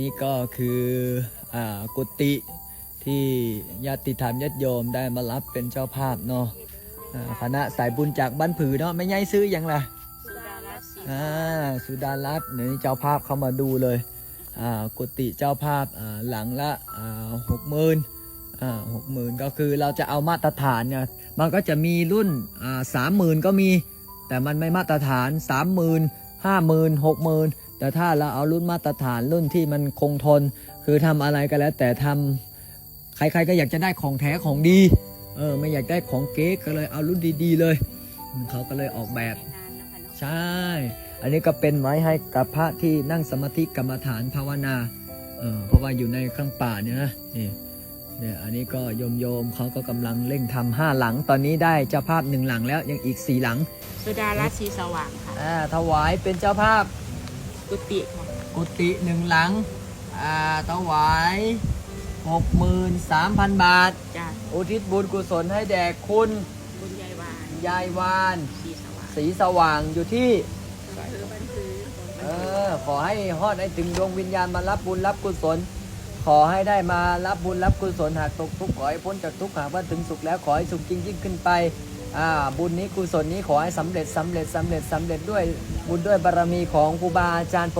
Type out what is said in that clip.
นี่ก็คืออ่ากุฏิที่ญาติธรรมญาติโยมได้มารับเป็นเจ้าภาพเนาะคณะสายบุญจากบ้านผือเนาะไม่ใหญ่ซื้ออยังล่ะสุดารัตน์ศรีอ่าสุดารัตน์นี่เจ้าภาพเข้ามาดูเลยอ่ากุฏิเจ้าภาพอ่าหลังละอ่าหกหมื่นอ่าหกหมื่นก็คือเราจะเอามาตรฐานเนี่ยมันก็จะมีรุ่นอ่าสามหมื่นก็มี แต่มันไม่มาตรฐานสามหมื่นห้าหมื่นหกหมื่น แต่ถ้าเราเอารุ่นมาตรฐานรุ่นที่มันคงทน คือทำอะไรก็แล้ว แต่ทำใครๆก็อยากจะได้ของแท้ของดี เออไม่อยากได้ของเก๊ก็เลยเอารุ่นดีๆเลย เขาก็เลยออกแบบนานนะคะเนาะใช่ อันนี้ก็เป็นไว้ให้กับพระที่นั่งสมาธิกรรมฐานภาวนา เออเพราะว่าอยู่ในข้างป่าเนี่ยนะนี่เนี่ยอันนี้ก็โยมโยมๆเขาก็กำลังเร่งทำห้าหลังตอนนี้ได้เจ้าภาพหนึ่งหลังแล้วยังอีกสี่หลัง สุดารัตน์ศรีสว่างค่ะอ่าถวายเป็นเจ้าภาพ กุฏิค่ะกุฏิหนึ่งหลังอ่าถวายหกหมื่นสามพันบาท จ้าอุทิศบุญกุศลให้แด่คุณบุญยายวานยายวานศรีสว่างสีสว่างอยู่ที่อำเภอบ้านผือเออ ขอให้ฮอดให้ถึงดวงวิญญาณมารับบุญรับกุศล ขอให้ได้มารับบุญรับกุศลหากตกทุกข์ขอให้พ้นจากทุกข์หากว่าถึงสุขแล้วขอให้สุขยิ่งยิ่งขึ้นไป อ่าบุญนี้กุศลนี้ขอให้สำเร็จสำเร็จสำเร็จสำเร็จด้วยบุญด้วยบารมีของครูบาอาจารย์